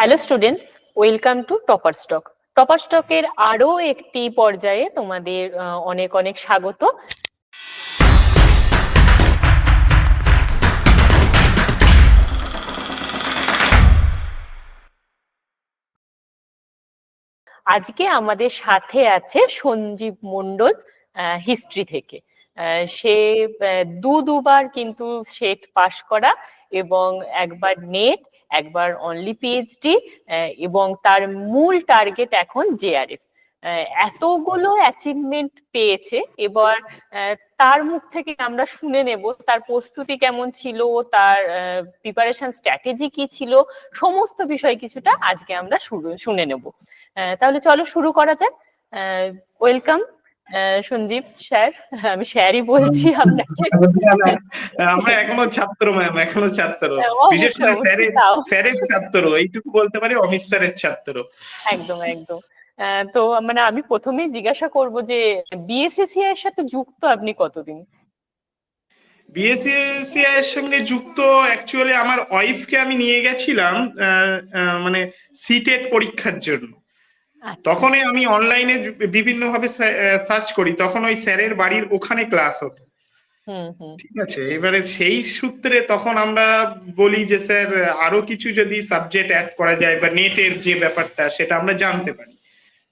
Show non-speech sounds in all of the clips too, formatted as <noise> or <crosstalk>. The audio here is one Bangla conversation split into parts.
Hello students welcome to topper stock topper স্টকের আরও একটি পর্যায়ে তোমাদের অনেক অনেক স্বাগত। আজকে আমাদের সাথে আছে সঞ্জীব মন্ডল হিস্ট্রি থেকে। সে দু দুবার কিন্তু সেট পাশ করা এবং একবার নেট একবার অনলি পিএইচডি এবং তার মূল টার্গেট এখন জেআরএফ এতগুলো অ্যাচিভমেন্ট পেয়েছে, এবার তার মুখ থেকে আমরা শুনে নেব তার প্রস্তুতি কেমন ছিল, তার প্রিপারেশন স্ট্র্যাটেজি কি ছিল, সমস্ত বিষয় কিছুটা আজকে আমরা শুনে নেব। তাহলে চলো শুরু করা যাক। ওয়েলকাম সঞ্জীব স্যার আমি স্যারই বলছি আপনাকে। <laughs> আমরা এখনও ছাত্র ম্যাম এখনও ছাত্র। হ্যাঁ, বিশেষ করে স্যারের স্যারের ছাত্র এইটুকু বলতে পারি অমিত স্যারের ছাত্র। একদম একদম। তো মানে আমি প্রথমেই জিজ্ঞাসা করব যে বিএসএসসি এর সাথে যুক্ত আপনি কতদিন? বিএসসি এর সঙ্গে যুক্ত অ্যাকচুয়ালি আমার ওয়াইফকে আমি নিয়ে গেছিলাম মানে সিটেট পরীক্ষার জন্য। তখনই আমি অনলাইনে বিভিন্ন ভাবে সার্চ করি। তখন ওই স্যারের বাড়ির ওখানে ক্লাস হতো। ঠিক আছে? এবারে সেই সূত্রে তখন আমরা বলি যে স্যার আরও কিছু যদি সাবজেক্ট অ্যাড করা যায় বা নেটের যে ব্যাপারটা সেটা আমরা জানতে পারি।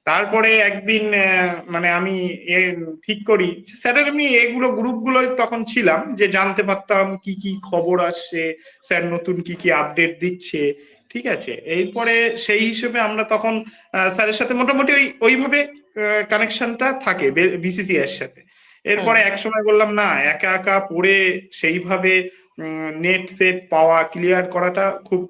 তারপরে একদিন মানে আমি ঠিক করি। স্যারের আমি এগুলো গ্রুপগুলোই তখন ছিলাম যে জানতে পারতাম কি কি খবর আসছে? স্যার নতুন কি কি আপডেট দিচ্ছে? ঠিক আছে এরপরে সেই হিসেবে আমরা তখন স্যারের সাথে মোটামুটি ওই ওইভাবে কানেকশনটা থাকে বিসিসি এর সাথে। এরপরে এক সময় বললাম না একা একা পড়ে সেইভাবে নেট সেট পাওয়া ক্লিয়ার করাটা খুব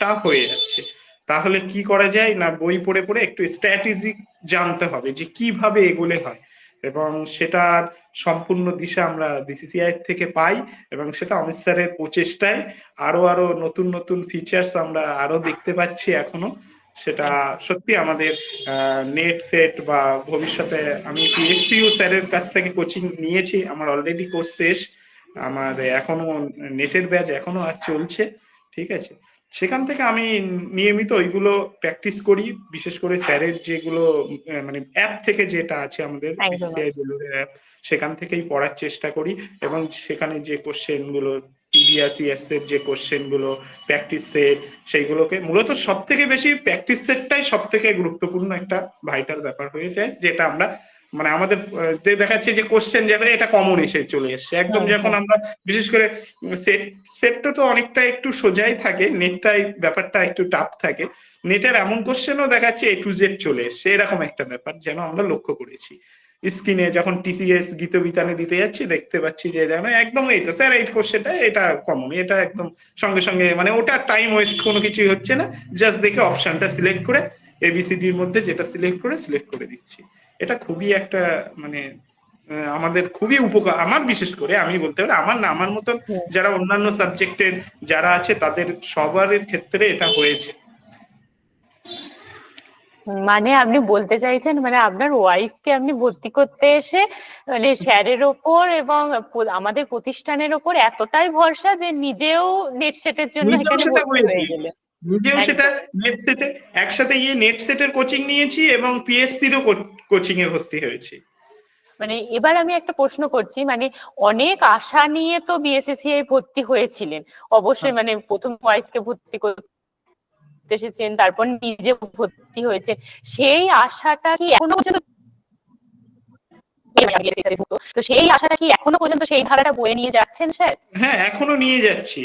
টাফ হয়ে যাচ্ছে। তাহলে কি করা যায়? না বই পড়ে পড়ে একটু স্ট্র্যাটেজি জানতে হবে যে কীভাবে এগোলে হয়। এবং সেটার সম্পূর্ণ দিশা আমরা বিসিসিআই থেকে পাই এবং সেটা অমিত স্যারের প্রচেষ্টায় আরও আরও নতুন নতুন ফিচার্স আমরা আরও দেখতে পাচ্ছি এখনও। সেটা সত্যি আমাদের নেট সেট বা ভবিষ্যতে আমি পিএসসিউ স্যারের কাছ থেকে কোচিং নিয়েছি, আমার অলরেডি কোর্স শেষ। আমার এখনও নেটের ব্যাচ এখনও আর চলছে, ঠিক আছে? সেখান থেকে আমি নিয়মিত ওইগুলো প্র্যাকটিস করি বিশেষ করে স্যারের যেগুলো মানে অ্যাপ থেকে যেটা আছে আমাদের অ্যাপ সেখান থেকেই পড়ার চেষ্টা করি এবং সেখানে যে কোশ্চেনগুলো টিডিআরসিএস এর যে কোশ্চেনগুলো প্র্যাকটিস সেট সেইগুলোকে মূলত সব থেকে বেশি প্র্যাকটিস সেটটাই সব থেকে গুরুত্বপূর্ণ একটা ভাইটাল ব্যাপার হয়ে যায় যেটা আমরা মানে আমাদের যে দেখাচ্ছে যে কোশ্চেন যাবে এটা কমন এসে চলে এসছে। একদম যখন আমরা বিশেষ করে সেট সেটটা তো অনেকটা একটু সোজাই থাকে নেটটাই ব্যাপারটা একটু টাফ থাকে। নেটের এমন কোশ্চেনও দেখাচ্ছে এ টু জেড চলে এসছে। এরকম একটা ব্যাপার যেন আমরা লক্ষ্য করেছি। স্ক্রিনে যখন টিসিএস গীত বিতানে দিতে যাচ্ছি দেখতে পাচ্ছি যে যেন একদম এই তো স্যার এই কোশ্চেনটা এটা কমন এটা একদম সঙ্গে সঙ্গে মানে ওটা টাইম ওয়েস্ট কোনো কিছুই হচ্ছে না। জাস্ট দেখে অপশনটা সিলেক্ট করে এবিসিডির মধ্যে যেটা সিলেক্ট করে সিলেক্ট করে দিচ্ছি। এটা খুবই একটা মানে আমাদের খুবই উপকার আমার বিশেষ করে আমি বলতে পারি আমার না আমার মতন যারা অন্যান্য সাবজেক্টের যারা আছে তাদের সবার ক্ষেত্রে এটা হয়েছে। মানে আপনি বলতে চাইছেন মানে আপনার ওয়াইফকে আপনি ভর্তি করতে এসে মানে স্যারের ওপর এবং আমাদের প্রতিষ্ঠানের ওপর এতটাই ভরসা যে নিজেও নেট সেটের জন্য এখানে ভর্তি হয়ে। নিজেও সেটা নেট সেটে একসাথে গিয়ে নেট সেটের কোচিং নিয়েছি এবং পিএসসিরও কোচিং এ ভর্তি হয়েছি। মানে এবার আমি একটা প্রশ্ন করছি মানে অনেক আশা নিয়ে তো বিএসএসসিআই ভর্তি হয়েছিলেন। অবশ্যই হ্যাঁ। মানে প্রথম ওয়াইফকে ভর্তি করতে এসেছেন তারপর নিজে ভর্তি হয়েছে সেই আশাটা কি এখনও পর্যন্ত তো সেই আশাটা কি এখনও পর্যন্ত সেই ধারাটা বয়ে নিয়ে যাচ্ছেন স্যার? হ্যাঁ এখনও নিয়ে যাচ্ছি।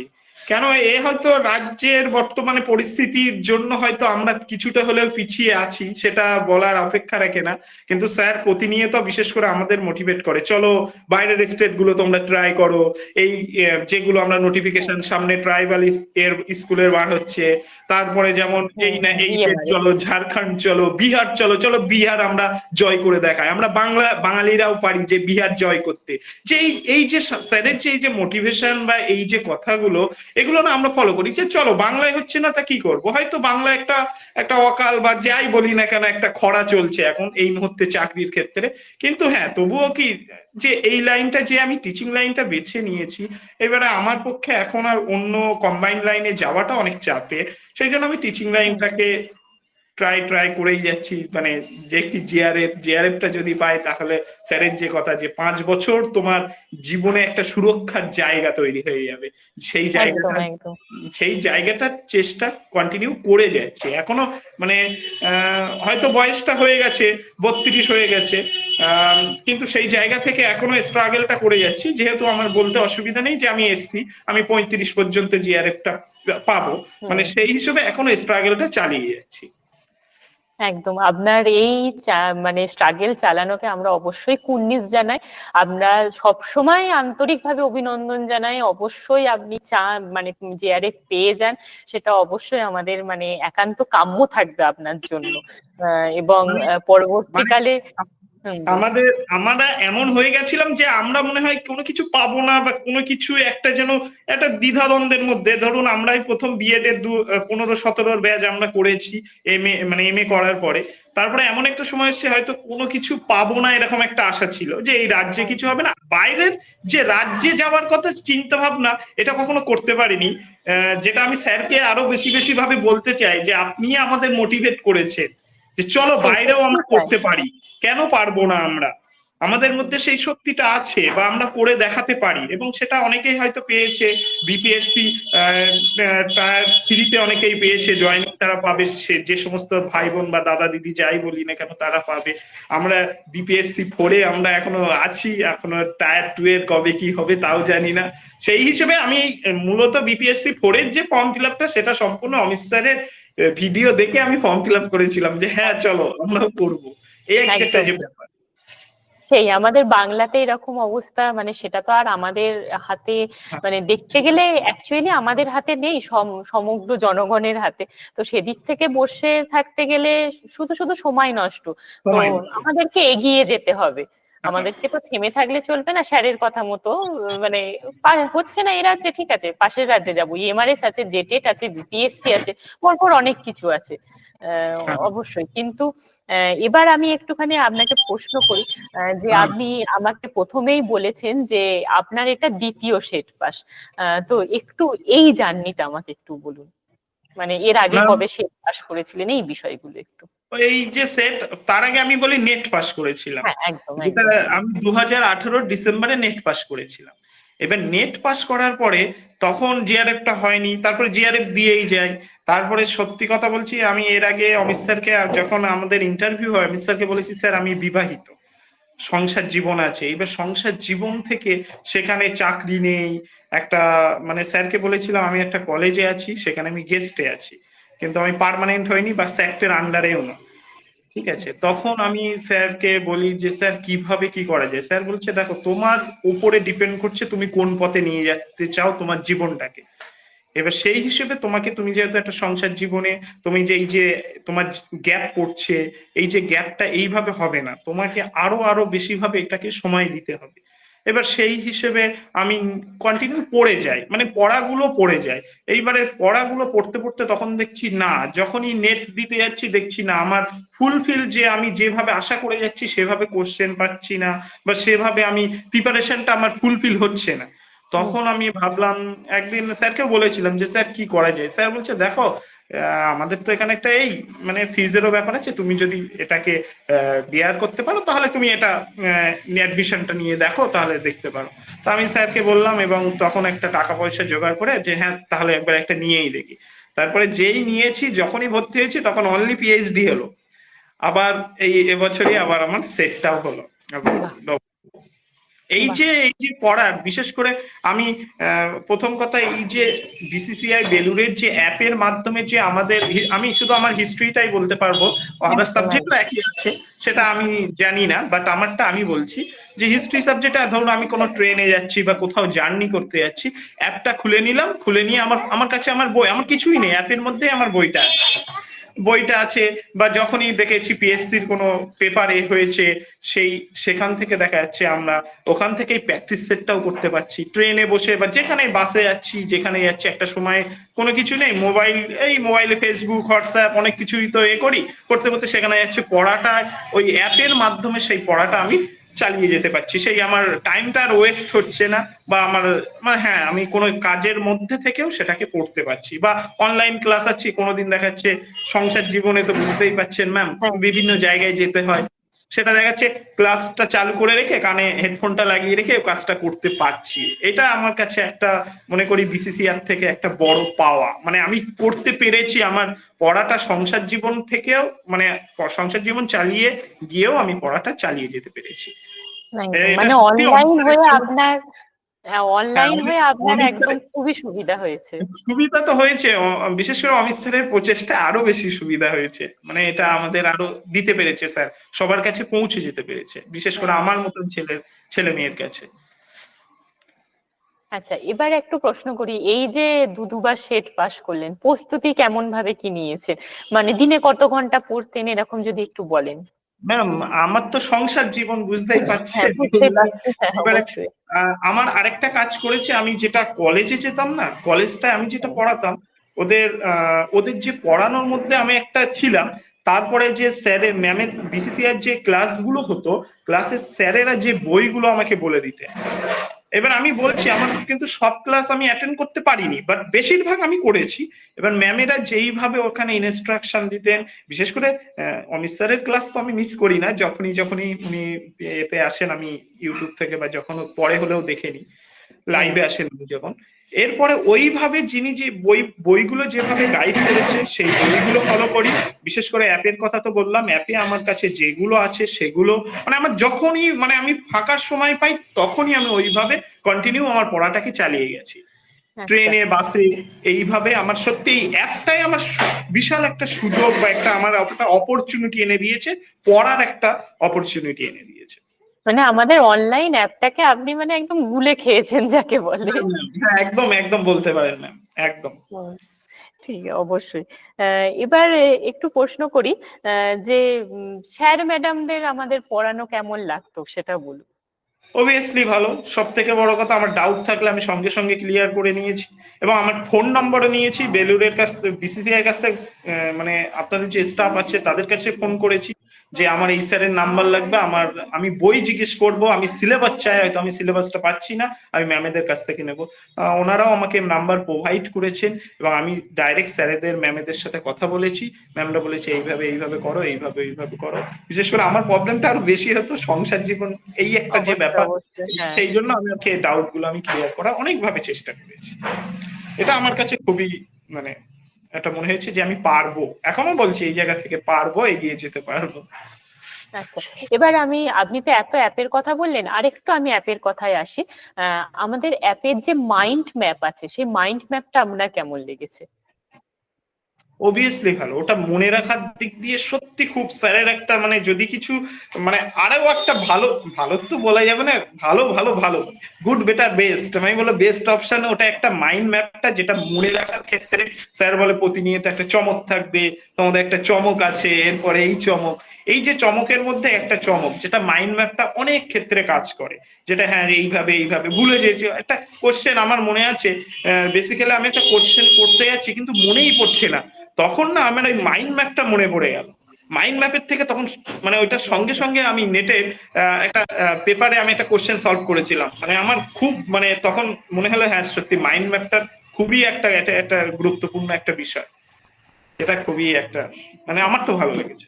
কেন? এ হয়তো রাজ্যের বর্তমানে পরিস্থিতির জন্য হয়তো আমরা কিছুটা হলেও পিছিয়ে আছি সেটা বলার অপেক্ষা রাখে না। কিন্তু স্যার প্রতিনিয়ত বিশেষ করে আমাদের মোটিভেট করে। চলো বাইরের স্টেটগুলো তোমরা ট্রাই করো। এই যেগুলো আমরা নোটিফিকেশন সামনে ট্রাইবাল এর স্কুলের বার হচ্ছে। তারপরে যেমন এই না এই। চলো ঝাড়খণ্ড চলো বিহার চলো চলো বিহার আমরা জয় করে দেখাই। আমরা বাংলা বাঙালিরাও পারি যে বিহার জয় করতে। যে এই- এই যে স্যারের যে এই যে মোটিভেশন বা এই যে কথাগুলো এগুলো না আমরা ফলো করি। যে চলো, বাংলায় হচ্ছে না তা কি করব? হয়তো বাংলা একটা একটা অকাল বা যাই বলি না কেন একটা খরা চলছে এখন এই মুহূর্তে চাকরির ক্ষেত্রে। কিন্তু হ্যাঁ তবুও কি যে এই লাইনটা যে আমি টিচিং লাইনটা বেছে নিয়েছি, এবারে আমার পক্ষে এখন আর অন্য কম্বাইন্ড লাইনে যাওয়াটা অনেক চাপে। সেই জন্য আমি টিচিং লাইনটাকে ট্রাই ট্রাই করেই যাচ্ছি। মানে যে কি জিআরএফ জিআরএফটা যদি পাই তাহলে স্যারের যে কথা যে পাঁচ বছর তোমার জীবনে একটা সুরক্ষার জায়গা তৈরি হয়ে যাবে। সেই জায়গাটা সেই জায়গাটার চেষ্টা কন্টিনিউ করে যাচ্ছে। এখনও মানে হয়তো বয়সটা হয়ে গেছে বত্রিশ হয়ে গেছে। আহ, কিন্তু সেই জায়গা থেকে এখনও স্ট্রাগলটা করে যাচ্ছি। যেহেতু আমার বলতে অসুবিধা নেই যে আমি এসছি আমি পঁয়ত্রিশ পর্যন্ত জিআরএফটা পাবো। মানে সেই হিসেবে এখনও স্ট্রাগলটা চালিয়ে যাচ্ছি। একদম। আপনার এই মানে স্ট্রাগেল চালানোকে আমরা অবশ্যই কুন্নিস জানাই। আমরা সবসময় আন্তরিকভাবে অভিনন্দন জানাই। অবশ্যই আপনি চা মানে জেআরএফ পেয়ে যান সেটা অবশ্যই আমাদের মানে একান্ত কাম্য থাকবে আপনার জন্য। আহ, এবং আহ, পরবর্তীকালে হুম, আমাদের আমরা এমন হয়ে গেছিলাম যে আমরা মনে হয় কোনো কিছু পাবো না বা কোনো কিছু একটা যেন একটা দ্বিধাদ্বন্দ্বের মধ্যে। ধরুন আমরাই প্রথম বিএড এর দু পনেরো সতেরোর ব্যাচ আমরা করেছি এম এ মানে এম এ করার পরে। তারপরে এমন একটা সময় এসছে হয়তো কোনো কিছু পাবো না এরকম একটা আশা ছিল যে এই রাজ্যে কিছু হবে না। বাইরের যে রাজ্যে যাওয়ার কথা চিন্তা ভাবনা এটা কখনো করতে পারিনি। আহ, যেটা আমি স্যারকে আরও বেশি বেশি ভাবে বলতে চাই যে আপনি আমাদের মোটিভেট করেছেন। যে চলো বাইরেও আমরা করতে পারি। কেন পারব না আমরা? আমাদের মধ্যে সেই শক্তিটা আছে বা আমরা করে দেখাতে পারি এবং সেটা অনেকেই হয়তো পেয়েছে। বিপিএসসি টায়ার থ্রিতে অনেকেই পেয়েছে। জয়েনিং তারা পাবে সে, যে সমস্ত ভাই বোন বা দাদা দিদি যাই বলি না কেন তারা পাবে। আমরা বিপিএসসি ফোরে আমরা এখনও আছি, এখনও টায়ার টু এর কবে কি হবে তাও জানি না। সেই হিসেবে আমি মূলত বিপিএসসি ফোরের যে ফর্ম ফিল আপটা সেটা সম্পূর্ণ অমিত ভিডিও দেখে আমি ফর্ম ফিল আপ করেছিলাম যে হ্যাঁ চলো আমরাও করব। এই একটা যে ব্যাপার। সেই আমাদের বাংলাতে এরকম অবস্থা মানে সেটা তো আর আমাদের হাতে হ্যাঁ। মানে দেখতে গেলে অ্যাকচুয়ালি আমাদের হাতে নেই সম- সমগ্র জনগণের হাতে। তো সেদিক থেকে বসে থাকতে গেলে শুধু শুধু সময় নষ্ট। তো আমাদেরকে এগিয়ে যেতে হবে। আমাদেরকে তো থেমে থাকলে চলবে না স্যারের কথা মতো মানে হচ্ছে না এ রাজ্যে ঠিক আছে পাশের রাজ্যে যাব এমআরএস আছে জেটেট আছে বিপিএসসি আছে পরপর অনেক কিছু আছে। অবশ্যই। কিন্তু এবার আমি একটুখানি আপনাকে প্রশ্ন করি যে আপনি আমাকে প্রথমেই বলেছেন যে আপনার এটা দ্বিতীয় সেট পাস। তো একটু এই জার্নিটা আমাকে একটু বলুন। মানে এর আগে কবে সেট পাস করেছিলেন? এই বিষয়গুলো একটু। এই যে সেট তার আগে আমি বলি নেট পাস করেছিলাম। হ্যাঁ যেটা আমি দু হাজার আঠারোর ডিসেম্বরে নেট পাস করেছিলাম। এবার নেট পাস করার পরে তখন জিআরএফটা হয়নি, তারপরে জিআরএফ দিয়েই যায়। তারপরে সত্যি কথা বলছি, আমি এর আগে অমিত স্যারকে যখন আমাদের ইন্টারভিউ হয়, অমিত স্যারকে বলেছি, স্যার, আমি বিবাহিত। সংসার জীবন আছে। এবার সংসার জীবন থেকে সেখানে চাকরি নেই। একটা মানে স্যারকে বলেছিলাম, আমি একটা কলেজে আছি, সেখানে আমি গেস্টে আছি। কিন্তু আমি পার্মানেন্ট হইনি বা স্যাক্টের আন্ডারেও না। ঠিক আছে। তখন আমি স্যারকে বলি যে স্যার কীভাবে কি করা যায়? স্যার বলছে দেখো তোমার উপরে ডিপেন্ড করছে তুমি কোন পথে নিয়ে যেতে চাও তোমার জীবনটাকে। এবার সেই হিসেবে তোমাকে তুমি যেহেতু একটা সংসার জীবনে তুমি যে এই যে তোমার গ্যাপ পড়ছে এই যে গ্যাপটা এইভাবে হবে না। তোমাকে আরও আরও বেশি ভাবে এটাকে সময় দিতে হবে। এবার সেই হিসেবে আমি কন্টিনিউ পড়ে যাই মানে পড়াগুলো পড়ে যায় এইবারে পড়াগুলো পড়তে পড়তে তখন দেখছি না, যখনই নেট দিতে যাচ্ছি দেখছি না, আমার ফুলফিল যে আমি যেভাবে আশা করে যাচ্ছি সেভাবে কোশ্চেন পাচ্ছি না, বা সেভাবে আমি প্রিপারেশনটা আমার ফুলফিল হচ্ছে না। তখন আমি ভাবলাম, একদিন স্যারকে বলেছিলাম যে, স্যার কি করা যায়? স্যার বলছে, দেখো আমাদের তো এখানে একটা এই মানে ফিজেরও ব্যাপার আছে। তুমি যদি এটাকে বিয়ার করতে পারো তাহলে তুমি এটা অ্যাডমিশনটা নিয়ে দেখো তাহলে দেখতে পারো। তো আমি স্যারকে বললাম এবং তখন একটা টাকা পয়সা জোগাড় করে যে হ্যাঁ তাহলে একবার একটা নিয়েই দেখি। তারপরে যেই নিয়েছি যখনই ভর্তি হয়েছি তখন অনলি পিএইচডি হলো। আবার এই এবছরই আবার আমার সেটটাও হলো। এই যে এই যে পড়ার বিশেষ করে আমি প্রথম কথা এই যে বিসিসিআই বেলুরের যে অ্যাপের মাধ্যমে যে আমাদের আমি শুধু আমার হিস্ট্রিটাই বলতে পারব একদম, সাবজেক্ট একই আছে সেটা আমি জানি না বাট আমারটা আমি বলছি যে হিস্ট্রি সাবজেক্টে ধরুন আমি কোনো ট্রেনে যাচ্ছি বা কোথাও জার্নি করতে যাচ্ছি অ্যাপটা খুলে নিলাম খুলে নিয়ে আমার আমার কাছে আমার বই আমার কিছুই নেই অ্যাপের মধ্যে আমার বইটা আছে। বইটা আছে, বা যখনই দেখেছি পিএসসির কোনো পেপার এ হয়েছে, সেই, সেখান থেকে দেখা যাচ্ছে আমরা ওখান থেকেই প্র্যাকটিস সেটটাও করতে পারছি। ট্রেনে বসে বা যেখানে বাসে যাচ্ছি, যেখানে যাচ্ছি, একটা সময় কোনো কিছু নেই। মোবাইল এই মোবাইলে ফেসবুক হোয়াটসঅ্যাপ অনেক কিছুই তো এ করি। করতে করতে সেখানে যাচ্ছে পড়াটা, ওই অ্যাপের মাধ্যমে সেই পড়াটা আমি চালিয়ে যেতে পারছি সেই আমার টাইমটা আর ওয়েস্ট হচ্ছে না বা আমার মানে হ্যাঁ আমি কোনো কাজের মধ্যে থেকেও সেটাকে পড়তে পারছি বা অনলাইন ক্লাস আছে কোনোদিন দেখাচ্ছে সংসার জীবনে তো বুঝতেই পারছেন ম্যাম। বিভিন্ন জায়গায় যেতে হয় সেটা দেখা যাচ্ছে ক্লাসটা চালু করে রেখে কানে হেডফোনটা লাগিয়ে রেখে কাজটা করতে পারছি এটা আমার কাছে একটা মনে করি বিসিসিআর থেকে একটা বড় পাওয়া মানে আমি করতে পেরেছি আমার পড়াটা সংসার জীবন থেকেও মানে সংসার জীবন চালিয়ে গিয়েও আমি পড়াটা চালিয়ে যেতে পেরেছি। মানে অনলাইন হয়ে ছিল। আপনার অনলাইন অনেক- হয়ে আপনার একদম খুবই সুবিধা হয়েছে। সুবিধা তো হয়েছে বিশেষ করে অমিত স্যারের প্রচেষ্টা আরও বেশি সুবিধা হয়েছে। মানে এটা আমাদের আরও দিতে পেরেছে স্যার সবার কাছে পৌঁছে যেতে পেরেছে বিশেষ করে আমার মতন ছেলের ছেলে মেয়ের কাছে। আচ্ছা এবার একটু প্রশ্ন করি এই যে দু দুবার সেট পাস করলেন প্রস্তুতি কেমন ভাবে কি নিয়েছেন মানে দিনে কত ঘণ্টা পড়তেন এরকম যদি একটু বলেন। ম্যাম আমার তো সংসার জীবন বুঝতেই পারছেন। হ্যাঁ পারছি হ্যাঁ, আমার আরেকটা কাজ করেছে আমি যেটা কলেজে যেতাম না কলেজটায় আমি যেটা পড়াতাম ওদের আহ, ওদের যে পড়ানোর মধ্যে আমি একটা ছিলাম তারপরে যে স্যারের ম্যামের বিসিসিআর যে ক্লাসগুলো হতো ক্লাসের স্যারেরা যে বইগুলো আমাকে বলে দিতেন। এবার আমি বলছি, আমার কিন্তু সব ক্লাস আমি অ্যাটেন্ড করতে পারিনি বাট বেশিরভাগ আমি করেছি। এবার ম্যামেরা যেইভাবে ওখানে ইনস্ট্রাকশন দিতেন, বিশেষ করে অমিত স্যারের ক্লাস তো আমি মিস করি না, যখনই যখনই উনি এতে আসেন আমি ইউটিউব থেকে বা যখন পরে হলেও দেখে নিই লাইভে আসেন উনি যখন। এরপরে ওইভাবে যিনি যে বই বইগুলো যেভাবে গাইড করেছে সেই বইগুলো ফলো করি। বিশেষ করে অ্যাপের কথা তো বললাম অ্যাপে আমার কাছে যেগুলো আছে সেগুলো মানে আমার যখনই মানে আমি ফাঁকার সময় পাই তখনই আমি ওইভাবে কন্টিনিউ আমার পড়াটাকে চালিয়ে গেছি। আচ্ছা। ট্রেনে বাসে এইভাবে আমার সত্যি এই অ্যাপটাই আমার বিশাল একটা সুযোগ বা একটা আমার একটা অপরচুনিটি এনে দিয়েছে পড়ার একটা অপরচুনিটি এনে দিয়েছে। মানে আমাদের অনলাইন অ্যাপটাকে আপনি মানে একদম গুলে খেয়েছেন যাকে বলে। হ্যাঁ একদম একদম বলতে পারেন ম্যাম একদম। ঠিক অবশ্যই। এবার একটু প্রশ্ন করি যে স্যার ম্যাডামদের আমাদের পড়ানো কেমন লাগতো সেটা বলুন। অবভিয়াসলি ভালো। সব থেকে বড় কথা আমার ডাউট থাকলে আমি সঙ্গে সঙ্গে ক্লিয়ার করে নিয়েছি। এবং আমার ফোন নম্বরও নিয়েছি বেলুরের কাছ থেকে বিসিসিআই কাছ থেকে মানে আপনাদের যে স্টাফ আছে তাদের কাছে ফোন করেছি। যে আমার এই স্যারের নাম্বার লাগবে আমার আমি বই জিজ্ঞেস করব আমি সিলেবাস চাই হয়তো আমি সিলেবাসটা পাচ্ছি না আমি ম্যামেদের কাছ থেকে নেব। ওনারাও আমাকে নাম্বার প্রোভাইড করেছেন এবং আমি ডাইরেক্ট স্যারেদের ম্যামেদের সাথে কথা বলেছি। ম্যামরা বলেছে এইভাবে এইভাবে করো এইভাবে এইভাবে করো। বিশেষ করে আমার প্রবলেমটা আরও বেশি হতো সংসার জীবন এই একটা যে ব্যাপার হ্যাঁ। সেই জন্য আমি ওকে ডাউটগুলো আমি ক্লিয়ার করা অনেকভাবে চেষ্টা করেছি। এটা আমার কাছে খুবই মানে এটা মনে হয়েছে যে আমি পারব। এখনও বলছি এই জায়গা থেকে পারব, এগিয়ে যেতে পারব। আচ্ছা এবার আমি, আপনি তো এত অ্যাপের কথা বললেন, আরেকটু আমি অ্যাপের কথায় আসি। আমাদের অ্যাপের যে মাইন্ড ম্যাপ আছে, সেই মাইন্ড ম্যাপটা আপনার কেমন লেগেছে? অবভিয়াসলি ভালো। ওটা মনে রাখার দিক দিয়ে সত্যি খুব স্যারের একটা মানে যদি কিছু মানে আরও একটা ভালো ভালো তো বলা যাবে না, ভালো ভালো ভালো। গুড বেটার বেস্ট আমি বলো বেস্ট অপশন ওটা একটা মাইন্ড ম্যাপটা যেটা মনে রাখার ক্ষেত্রে স্যার বলে প্রতিনিয়ত একটা চমক থাকবে, তোমাদের একটা চমক আছে, এরপরে এই চমক। এই যে চমকের মধ্যে একটা চমক, যেটা মাইন্ড ম্যাপটা অনেক ক্ষেত্রে কাজ করে। যেটা হ্যাঁ এইভাবে এইভাবে, ভুলে যেয়েছি। একটা কোশ্চেন আমার মনে আছে বেসিক্যালি আমি একটা কোশ্চেন করতে যাচ্ছি, কিন্তু মনেই পড়ছে না। তখন না আমার ওই মাইন্ড ম্যাপটা মনে পড়ে গেল। মাইন্ড ম্যাপের থেকে তখন মানে ওইটার সঙ্গে সঙ্গে আমি নেটে একটা পেপারে আমি একটা কোশ্চেন সলভ করেছিলাম। মানে আমার খুব মানে তখন মনে হলো হ্যাঁ সত্যি মাইন্ড ম্যাপটার খুবই একটা একটা গুরুত্বপূর্ণ একটা বিষয়। এটা খুবই একটা মানে আমার তো ভালো লেগেছে।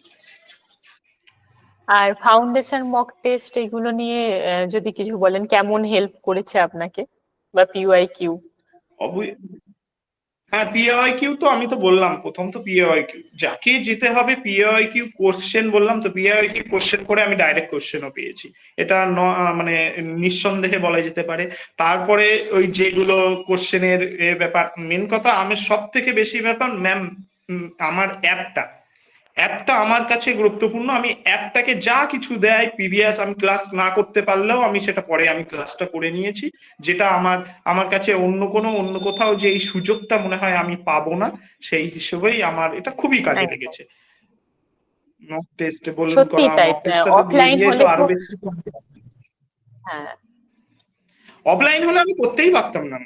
আর ফাউন্ডেশন মক টেস্ট এগুলো নিয়ে যদি কিছু বলেন, কেমন হেল্প করেছে আপনাকে? বা পিওয়াই কিউ হ্যাঁ পিএওয়াই কিউ তো আমি তো বললাম, প্রথম তো পিএওয়াই কিউ যাকে যেতে হবে পিএওয়াই কিউ কোশ্চেন বললাম, তো পিএওয়াই কিউ কোশ্চেন করে আমি ডাইরেক্ট কোশ্চেনও পেয়েছি। এটা মানে নিঃসন্দেহে বলা যেতে পারে। তারপরে ওই যেগুলো কোশ্চেনের ব্যাপার মেন কথা, আমি সব থেকে বেশি ব্যাপার ম্যাম আমার অ্যাপটা অ্যাপটা আমার কাছে গুরুত্বপূর্ণ। আমি অ্যাপটাকে যা কিছু দেয় পিভিএস আমি ক্লাস না করতে পারলেও আমি সেটা পরে আমি ক্লাসটা করে নিয়েছি। যেটা আমার আমার কাছে অন্য কোনো অন্য কোথাও যে এই সুযোগটা মনে হয় আমি পাবো না সেই হিসেবেই আমার এটা খুবই কাজে লেগেছে। মক টেস্ট বলুন হলে আরও বেশি হ্যাঁ। অফলাইন হলে আমি করতেই পারতাম না।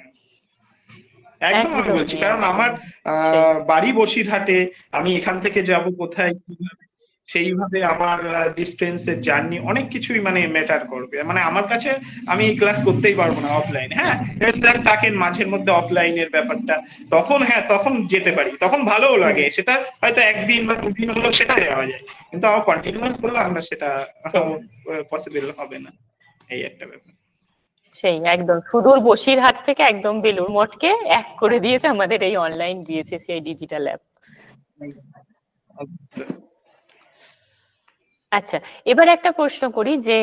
একদম আমি বলছি কারণ আমার বাড়ি বসিরহাটে আমি এখান থেকে যাব কোথায় সেইভাবে আমার ডিস্টেন্সের জার্নি অনেক কিছুই মানে ম্যাটার করবে। মানে আমার কাছে আমি এই ক্লাস করতেই পারব না অফলাইন হ্যাঁ স্যার ডাকেন মাঝের মধ্যে অফলাইনের ব্যাপারটা। তখন হ্যাঁ তখন যেতে পারি তখন ভালোও লাগে। সেটা হয়তো একদিন বা দুদিন হলো সেটা যাওয়া যায়। কিন্তু আমার কন্টিনিউয়াস করলে আমরা সেটা পসিবল হবে না। এই একটা ব্যাপার। সেই একদম সুদূর বসিরহাট থেকে একদম বেলুর মঠকে এক করে দিয়েছে আমাদের এই অনলাইন বিএসএসসি ডিজিটাল অ্যাপ আচ্ছা। এবার একটা প্রশ্ন করি যে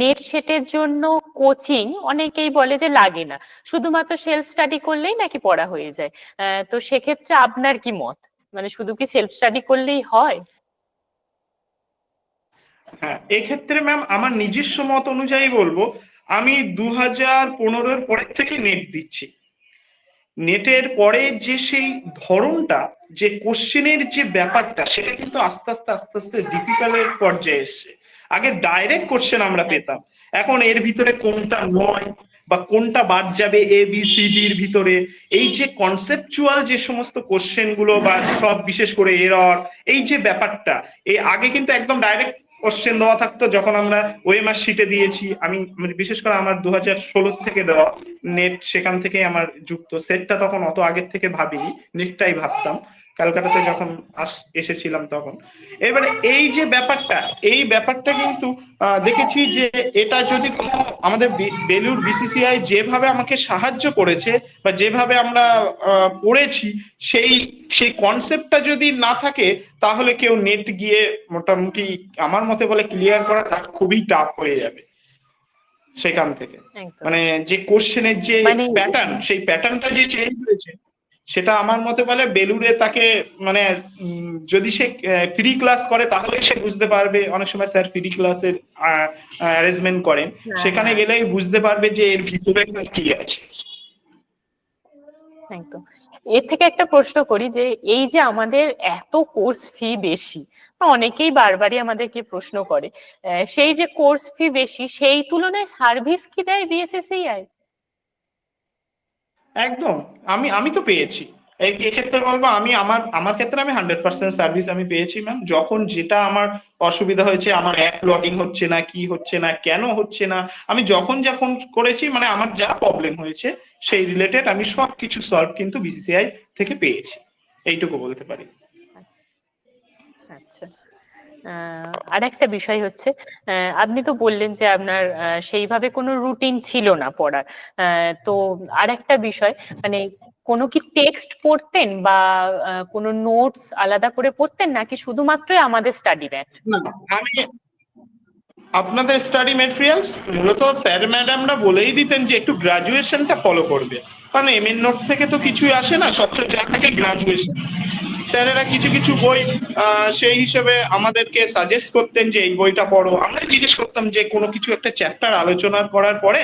নেট সেটের জন্য কোচিং অনেকেই বলে যে লাগে না। শুধুমাত্র সেলফ স্টাডি করলেই নাকি পড়া হয়ে যায়। আহ, তো সেক্ষেত্রে আপনার কি মত? মানে শুধু কি সেলফ স্টাডি করলেই হয়? হ্যাঁ এক্ষেত্রে ম্যাম আমার নিজস্ব মত অনুযায়ী বলব আমি দু হাজার পনেরোর পরের থেকে নেট দিচ্ছি। নেটের পরে যে সেই ধরনটা, যে কোশ্চেনের যে ব্যাপারটা, সেটা কিন্তু আস্তে আস্তে আস্তে আস্তে ডিফিকাল্টের পর্যায়ে এসছে। আগে ডাইরেক্ট কোশ্চেন আমরা পেতাম। এখন এর ভিতরে কোনটা নয় বা কোনটা বাদ যাবে এ বি সি ডির ভিতরে, এই যে কনসেপচুয়াল যে সমস্ত কোশ্চেনগুলো বা সব বিশেষ করে এরর এই যে ব্যাপারটা এই আগে কিন্তু একদম ডাইরেক্ট কোশ্চেন দেওয়া থাকতো যখন আমরা ওএমআর শিটে দিয়েছি। আমি মানে বিশেষ করে আমার দু হাজার ষোলোর থেকে দেওয়া নেট সেখান থেকে আমার যুক্ত। সেটটা তখন অত আগের থেকে ভাবিনি নেটটাই ভাবতাম। ক্যালকাটাতে যখন আস এসেছিলাম তখন। এবারে এই যে ব্যাপারটা এই ব্যাপারটা কিন্তু দেখেছি যে এটা যদি কোনো আমাদের বেলুর বিসিসিআই যেভাবে আমাকে সাহায্য করেছে বা যেভাবে আমরা পড়েছি সেই সেই কনসেপ্টটা যদি না থাকে তাহলে কেউ নেট গিয়ে মোটামুটি আমার মতে বলে ক্লিয়ার করা তার খুবই টাফ হয়ে যাবে সেখান থেকে। মানে যে কোশ্চেনের যে মানে- প্যাটার্ন সেই প্যাটার্নটা যে চেঞ্জ হয়েছে। সেটা আমার মতে বলে বেলুড়ে তাকে মানে যদি সে ফ্রি ক্লাস করে তাহলে সে বুঝতে পারবে। অনেক সময় স্যার ফ্রি ক্লাসের অ্যারেঞ্জমেন্ট করেন। হ্যাঁ, সেখানে হ্যাঁ। গেলেই বুঝতে পারবে যে এর ভিতরে কি আছে। একদম। এর থেকে একটা প্রশ্ন করি যে এই যে আমাদের এত কোর্স ফি বেশি অনেকেই বারবারই আমাদেরকে প্রশ্ন করে সেই যে কোর্স ফি বেশি সেই তুলনায় সার্ভিস কি দেয় বিএসএসসিআই একদম। আমি আমি তো পেয়েছি। এক্ষেত্রে বলব, আমি আমার আমার ক্ষেত্রে আমি হান্ড্রেড পার্সেন্ট সার্ভিস আমি পেয়েছি ম্যাম যখন যেটা আমার অসুবিধা হয়েছে, আমার অ্যাপ লগিং হচ্ছে না, কি হচ্ছে না, কেন হচ্ছে না, আমি যখন যখন করেছি মানে আমার যা প্রবলেম হয়েছে, সেই রিলেটেড আমি সব কিছু সলভ কিন্তু বিসিসিআই থেকে পেয়েছি। এইটুকু বলতে পারি। আর একটা বিষয় হচ্ছে আপনি তো বললেন যে আপনার সেইভাবে কোনো রুটিন ছিল না পড়ার। তো আর একটা বিষয় মানে কোনো কি টেক্সট পড়তেন বা কোনো নোটস আলাদা করে পড়তেন নাকি শুধুমাত্রই আমাদের স্টাডি ম্যাট আমি আপনাদের স্টাডি ম্যাটেরিয়ালস মূলত স্যার ম্যাডামরা বলেই দিতেন যে একটু গ্রাজুয়েশনটা ফলো করবে। কারণ এম নোট থেকে তো কিছুই আসে না, সব তো যা থাকে গ্রাজুয়েশন স্যারেরা কিছু কিছু বই সেই হিসেবে আমাদেরকে সাজেস্ট করতেন যে এই বইটা পড়ো। আমরা জিজ্ঞেস করতাম যে কোনো কিছু একটা চ্যাপ্টার আলোচনা করার পরে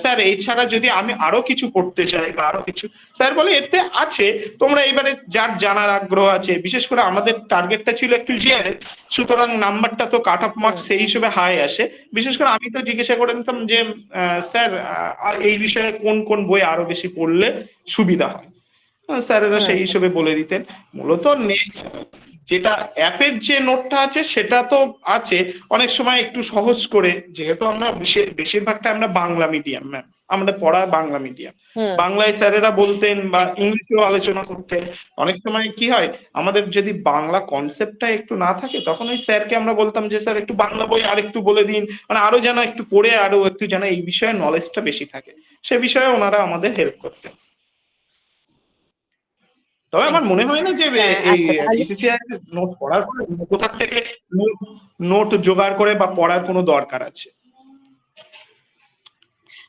স্যার, এছাড়া যদি আমি আরও কিছু পড়তে চাই বা আরও কিছু স্যার বলে এতে আছে তোমরা এবারে যার জানার আগ্রহ আছে বিশেষ করে আমাদের টার্গেটটা ছিল একটু জিআর সুতরাং নাম্বারটা তো কাট অফ মার্কস সেই হিসেবে হাই আসে। বিশেষ করে আমি তো জিজ্ঞাসা করে নিতাম যে স্যার এই বিষয়ে কোন কোন বই আরও বেশি পড়লে সুবিধা হয়? স্যারেরা সেই হিসেবে বলে দিতেন। মূলত নে- যেটা অ্যাপের যে নোটটা আছে সেটা তো আছে। অনেক সময় একটু সহজ করে যেহেতু আমরা বেশিরভাগটা আমরা বাংলা মিডিয়াম ম্যাম আমরা পড়া বাংলা মিডিয়াম বাংলায় স্যারেরা বলতেন বা ইংলিশেও আলোচনা করতেন। অনেক সময় কি হয় আমাদের যদি বাংলা কনসেপ্টটা একটু না থাকে তখন ওই স্যারকে আমরা বলতাম যে স্যার একটু বাংলা বই আর একটু বলে দিন। মানে আরও যেন একটু পড়ে আরও একটু যেন এই বিষয়ে নলেজটা বেশি থাকে। সে বিষয়ে ওনারা আমাদের হেল্প করতেন। তবে আমার মনে হয় না যে হ্যাঁ, এই আচ্ছা, বিসিসিআই নোট পড়ার পরে কোথা থেকে নোট জোগাড় করে বা পড়ার কোনো দরকার আছে?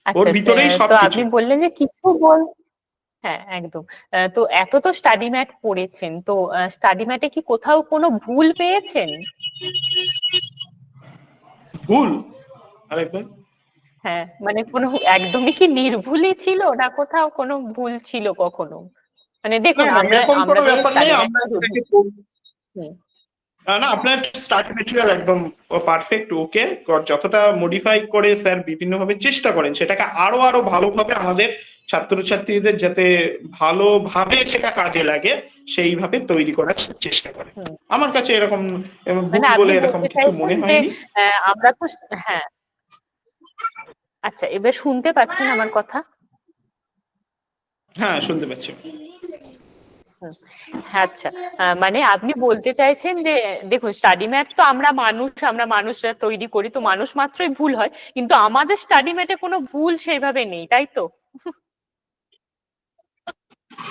আচ্ছা ভিতরেই আহ, তো সবকিছু। আপনি বললেন যে কিছু বই হ্যাঁ একদম। তো এত তো স্টাডি ম্যাট পড়েছেন তো স্টাডি ম্যাটে কি কোথাও কোনো ভুল পেয়েছেন? ভুল? আরেকবার। হ্যাঁ মানে কোনো একদমই কি নির্ভুলই ছিল না কোথাও কোনো ভুল ছিল কখনো? মানে দেখুন না আমরা আমরা আপনার স্টার্ট মেটেরিয়াল একদম পারফেক্ট ওকে যতটা মডিফাই করে স্যার বিভিন্ন ভাবে চেষ্টা করেন সেটাকে আরও আরও ভালোভাবে আমাদের ছাত্রছাত্রীদের যাতে ভালোভাবে সেটা কাজে লাগে সেইভাবে তৈরি করার চেষ্টা করে আমার কাছে এরকম মানে বলে এরকম কিছু মনে হয়নি। আমরা তো হ্যাঁ। আচ্ছা এবার শুনতে পাচ্ছেন আমার কথা? হ্যাঁ শুনতে পাচ্ছি। আচ্ছা মানে আপনি বলতে চাইছেন যে দেখুন স্টাডি ম্যাট তো আমরা মানুষ আমরা মানুষরা তৈরি করি তো মানুষ মাত্রই ভুল হয় কিন্তু আমাদের স্টাডি ম্যাটে কোনো ভুল সেইভাবে নেই তাই তো?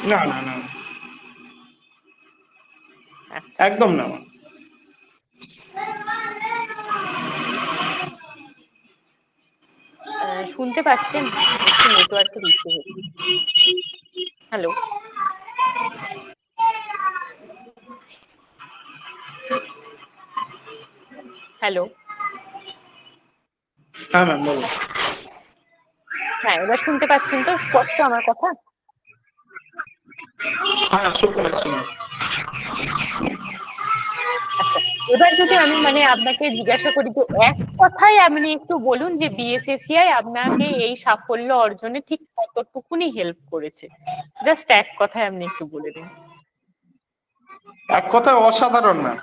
না না না। আচ্ছা। একদম না। শুনতে পাচ্ছেন? নেটওয়ার্কের ইস্যু হচ্ছে। হ্যালো হ্যালো হ্যাঁ ম্যাম বলুন। হ্যাঁ এবার শুনতে পাচ্ছেন তো? স্পষ্ট আমার কথা? হ্যাঁ শুনতে পাচ্ছি এবার যদি আমি মানে আপনাকে জিজ্ঞাসা করি যে এক কথায় আপনি একটু বলুন যে বিএসএসিআই আপনাকে এই সাফল্য অর্জনে ঠিক কতটুকুনি হেল্প করেছে। জাস্ট এক কথায় আপনি একটু বলে দিন। এক কথায় অসাধারণ না।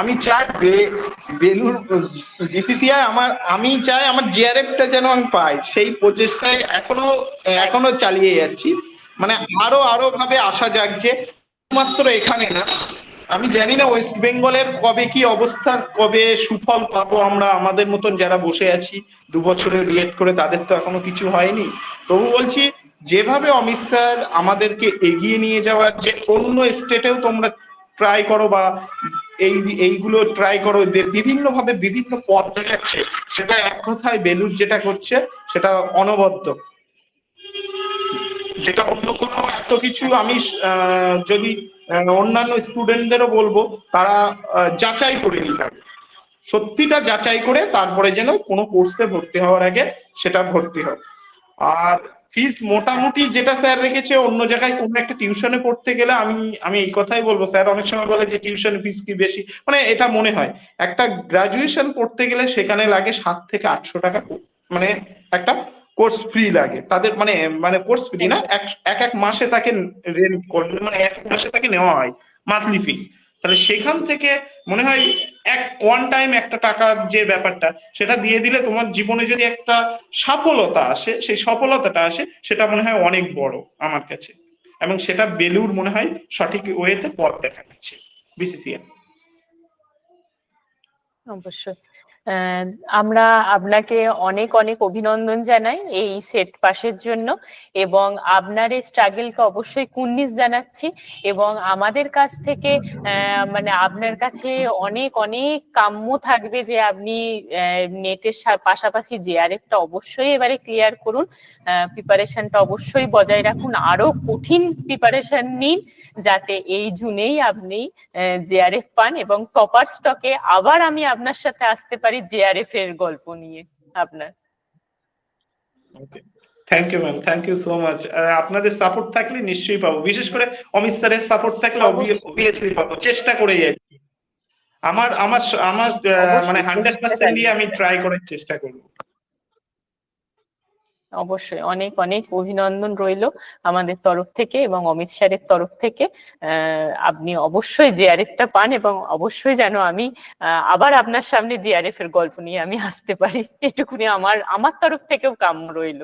আমি চাই বেলুর বিসিসিআই আমার, আমি চাই আমার জিআরএফটা যেন আমি পাই। সেই প্রচেষ্টায় এখনও এখনও চালিয়ে যাচ্ছি। মানে আরও আরও ভাবে আশা জাগছে। মাত্র এখানে না, আমি জানি না ওয়েস্ট বেঙ্গলের কবে কি অবস্থার কবে সুফল পাবো আমরা আমাদের মতন যারা বসে আছি। দু বছরের বিএড করে তাদের তো এখনও কিছু হয়নি। তবু বলছি যেভাবে অমিত স্যার আমাদেরকে এগিয়ে নিয়ে যাওয়ার যে অন্য স্টেটেও তোমরা ট্রাই করো বা এই এইগুলো ট্রাই করো বিভিন্ন ভাবে বিভিন্ন পথ দেখাচ্ছে, সেটা এক কথায় বেলুর যেটা করছে, সেটা অনবদ্য। যেটা অন্য কোনো এত কিছু আমি যদি অন্যান্য স্টুডেন্টদেরও বলব, তারা যাচাই করে নিতে সত্যিটা যাচাই করে তারপরে যেন কোনো কোর্সে ভর্তি হওয়ার আগে সেটা ভর্তি হবে আর ফিস মোটামুটি যেটা স্যার রেখেছে অন্য জায়গায় কোনো একটা টিউশনে পড়তে গেলে আমি আমি এই কথাই বলব। স্যার অনেক সময় বলে যে টিউশন ফিস কি বেশি? মানে এটা মনে হয়। একটা গ্রাজুয়েশন পড়তে গেলে সেখানে লাগে সাত থেকে আটশো টাকা মানে একটা কোর্স ফ্রি লাগে। তাদের মানে মানে কোর্স ফ্রি না, এক এক মাসে তাকে রেন্ট মানে এক এক মাসে তাকে নেওয়া হয় মান্থলি ফিস। তাহলে সেখান থেকে মনে হয় এক ওয়ান টাইম একটা টাকার যে ব্যাপারটা, সেটা দিয়ে দিলে তোমার জীবনে যদি একটা সফলতা আসে, সেই সফলতাটা আসে, সেটা মনে হয় অনেক বড় আমার কাছে। এবং সেটা বেলুর মনে হয় সঠিক ওয়েতে পথ দেখা যাচ্ছে বিসিসিআই অবশ্যই। আমরা আপনাকে অনেক অনেক অভিনন্দন জানাই এই সেট পাসের জন্য এবং আপনার এই স্ট্রাগলকে অবশ্যই কুন্নিস জানাচ্ছি এবং আমাদের কাছ থেকে মানে আপনার কাছে অনেক অনেক কাম্য থাকবে যে আপনি নেটের পাশাপাশি জেআরএফটা অবশ্যই এবারে ক্লিয়ার করুন। প্রিপারেশনটা অবশ্যই বজায় রাখুন। আরও কঠিন প্রিপারেশন নিন যাতে এই জুনেই আপনি জেআরএফ পান এবং টপার স্টকে আবার আমি আপনার সাথে আসতে পারি। জেআরএফ এর গল্প নিয়ে আপনার। Thank you ma'am thank you so much আপনাদের সাপোর্ট থাকলে নিশ্চয়ই পাবো। বিশেষ করে অমিত স্যারের সাপোর্ট থাকলে অবভিয়াসলি পাবো। চেষ্টা করে যাচ্ছি আমার আমার আমার মানে হান্ড্রেড পার্সেন্ট দিয়ে আমি ট্রাই করার চেষ্টা করব। অবশ্যই অনেক অনেক অভিনন্দন রইল আমাদের তরফ থেকে এবং অমিত স্যারের তরফ থেকে। আপনি অবশ্যই জিআরএফটা পান এবং অবশ্যই যেন আমি আবার আপনার সামনে জিআরএফ এর গল্প নিয়ে আমি আসতে পারি। এটুকুনি আমার আমার তরফ থেকেও কাম রইল।